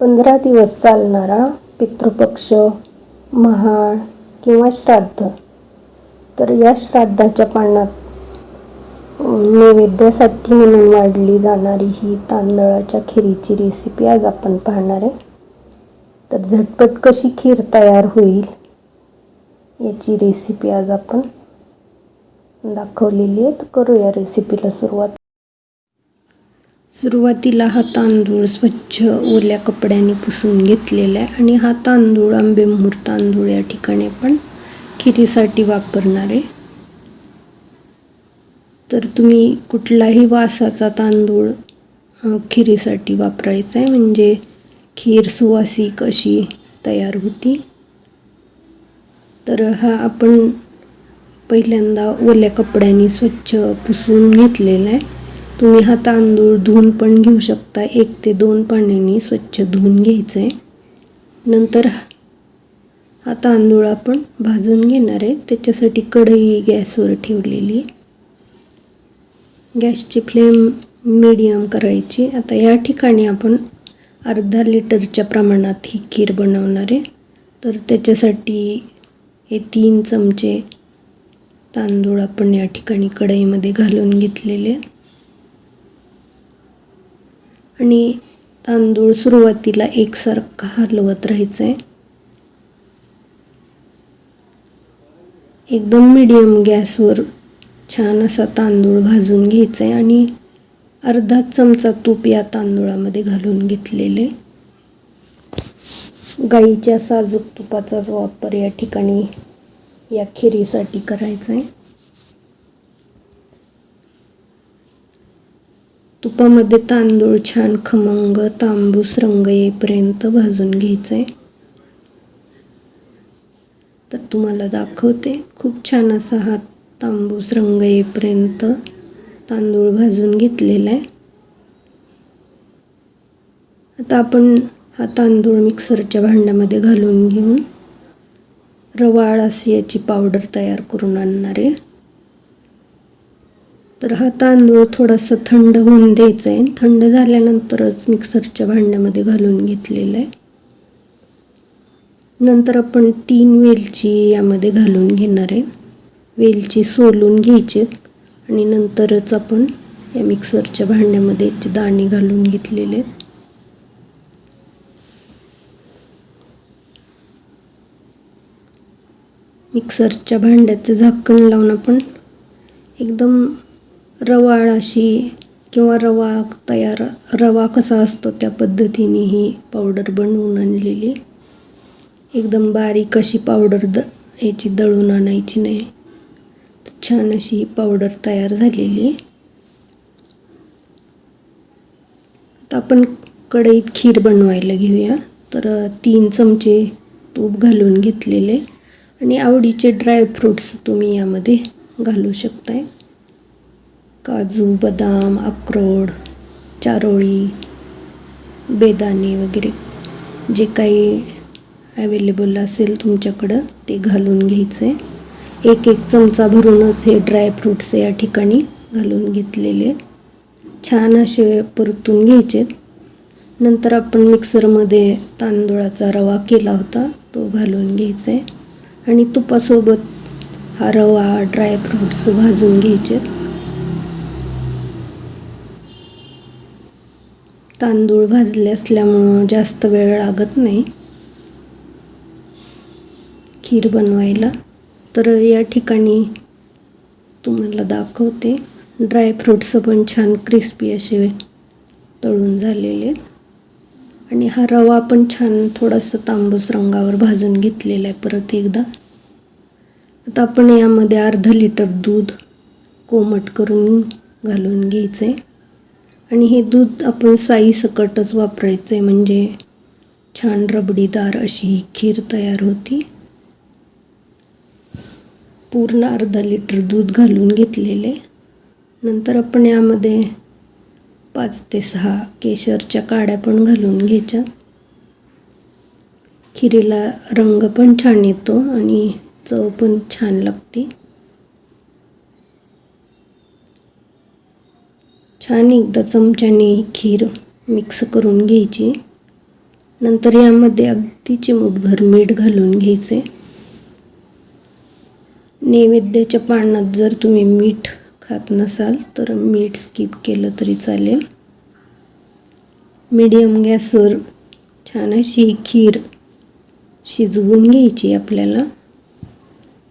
पंधरा दिवस चालणारा पितृपक्ष महाळ किंवा श्राद्ध. तर या श्राद्धाच्या पानात नैवेद्यासाठी म्हणून वाढली जाणारी ही तांदळाच्या खिरीची रेसिपी आज आपण पाहणार आहे. तर झटपट कशी खीर तयार होईल याची रेसिपी आज आपण दाखवलेली आहे. तर करूया रेसिपीला सुरुवात. सुरुवातीला हा तांदूळ स्वच्छ ओल्या कपड्याने पुसून घेतलेला आहे आणि हा तांदूळ आंबेमोहर तांदूळ या ठिकाणी आपण खिरीसाठी वापरणार आहे. तर तुम्ही कुठलाही वासाचा तांदूळ खिरीसाठी वापरायचा आहे म्हणजे खीर सुवासिक अशी तयार होती. तर हा आपण पहिल्यांदा ओल्या कपड्याने स्वच्छ पुसून घेतलेला आहे. तुम्ही हा तांदूळ धुवून पण घेऊ शकता. एक ते दोन पाण्याने स्वच्छ धुवून घ्यायचं आहे नंतर हा तांदूळ आपण भाजून घेणार आहे. त्याच्यासाठी कढई गॅसवर ठेवलेली. आहे गॅसची फ्लेम मीडियम करायची. आता या ठिकाणी आपण अर्धा लिटरच्या प्रमाणात ही खीर बनवणार आहे. तर त्याच्यासाठी हे तीन चमचे तांदूळ आपण या ठिकाणी कढईमध्ये घालून घेतलेले आहेत. आणि तांदूळ सुरुवातीला एकसारखा हलवत राहायचं आहे एकदम मीडियम गॅसवर छान असा तांदूळ भाजून घ्यायचा आहे आणि अर्धा चमचा तूप या तांदूळामध्ये घालून घेतलेले. गाईच्या साजूक तुपाचाच वापर या ठिकाणी या खिरीसाठी करायचा आहे तुपामध्ये तांदूळ छान खमंग तांबूस रंग येईपर्यंत भाजून घ्यायचं आहे तर तुम्हाला दाखवते खूप छान असा हा तांबूस रंग येईपर्यंत तांदूळ भाजून घेतलेला आहे आता आपण हा तांदूळ मिक्सरच्या भांड्यामध्ये घालून घेऊन रवाळ अशी याची पावडर तयार करून आणणार आहे. तर हा तांदूळ थोडासा थंड होऊन द्यायचा आहे. थंड झाल्यानंतरच मिक्सरच्या भांड्यामध्ये घालून घेतलेलं आहे. नंतर आपण तीन वेलची यामध्ये घालून घेणार आहे. वेलची सोलून घ्यायचे आणि नंतरच आपण या मिक्सरच्या भांड्यामध्ये याचे दाणे घालून घेतलेले आहेत. मिक्सरच्या भांड्याचं झाकण लावून आपण एकदम रवाळाशी किंवा रवा तयार रवा कसा असतो त्या पद्धतीने ही पावडर बनवून आणलेली. एकदम बारीक अशी पावडर द याची दळून आणायची नाही. छान अशी ही पावडर तयार झालेली. आता आपण कढईत खीर बनवायला घेऊया. तर तीन चमचे तूप घालून घेतलेले. आणि आवडीचे ड्रायफ्रूट्स तुम्ही यामध्ये घालू शकताय. काजू बदाम अक्रोड चारोळी बेदाणे वगैरे जे काही अवेलेबल असेल तुमच्याकडं ते घालून घ्यायचं. आहे एक एक चमचा भरूनच हे ड्रायफ्रूट्स या ठिकाणी घालून घेतलेले. आहेत छान असे परतून घ्यायचे. नंतर आपण मिक्सरमध्ये तांदूळाचा रवा केला होता तो घालून घ्यायचा. आहे आणि तुपासोबत हा रवा ड्रायफ्रूट्स भाजून घ्यायचे. तांदूळ भाजले असल्यामुळं जास्त वेळ लागत नाही. खीर बनवायला. तर या ठिकाणी तुम्हाला दाखवते. ड्रायफ्रूट्स पण छान क्रिस्पी असे तळून झालेले आहेत. आणि हा रवा पण छान थोडासा तांबूस रंगावर भाजून घेतलेला आहे परत एकदा. आता आपण यामध्ये अर्धा लिटर दूध कोमट करून घालून घ्यायचं आहे आणि हे दूध आपण साई सकटच वापरायचं आहे म्हणजे छान रबडीदार अशी ही खीर तयार होती. पूर्ण अर्धा लिटर दूध घालून घेतलेले. नंतर आपण यामध्ये पाच ते सहा केशरच्या काड्या पण घालून घ्यायच्या खिरीला रंग पण छान येतो आणि चव पण छान लागते. छान एकदा चमच्याने ही खीर मिक्स करून घ्यायची. नंतर यामध्ये अगदी चिमूटभर मीठ घालून घ्यायचे. नैवेद्याच्या पानात जर तुम्ही मीठ खात नसाल तर मीठ स्किप केलं तरी चालेल. मीडियम गॅसवर छान अशी ही खीर शिजवून घ्यायची आपल्याला.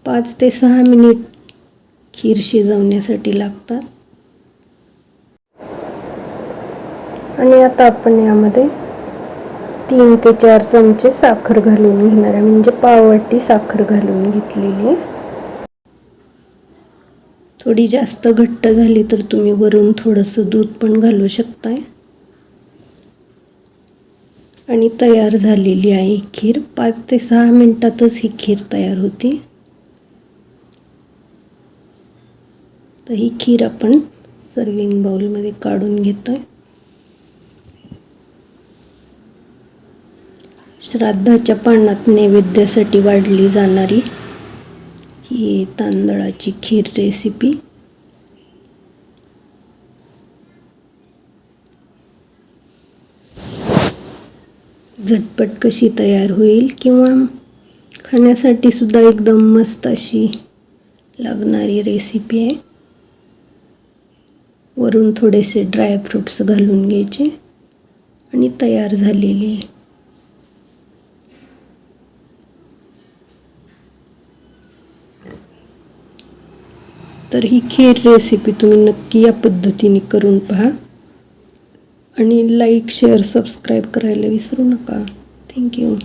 पाच ते सहा मिनिट खीर शिजवण्यासाठी लागतात. आणि आता आपण यामध्ये तीन ते चार चमचे साखर घालून घेणार आहे. म्हणजे पाववाटी साखर घालून घेतलेली आहे. थोडी जास्त घट्ट झाली तर तुम्ही वरून थोडंसं दूध पण घालू शकताय. आणि तयार झालेली आहे खीर. पाच ते सहा मिनटातच ही खीर तयार होती. तर ही खीर आपण सर्विंग बाउलमध्ये काढून घेतोय. श्राद्धाच्या पानात नैवेद्यासाठी वाढली जाणारी ही तांदळाची खीर रेसिपी झटपट कशी तयार होईल किंवा खाण्यासाठी सुद्धा एकदम मस्त अशी लागणारी रेसिपी आहे. वरून थोडेसे ड्रायफ्रूट्स घालून घ्यायचे आणि तयार झालेली आहे. तर ही खीर रेसिपी तुम्ही नक्की या पद्धतीने करून पहा. आणि लाईक शेअर सबस्क्राईब करायला विसरू नका. थँक्यू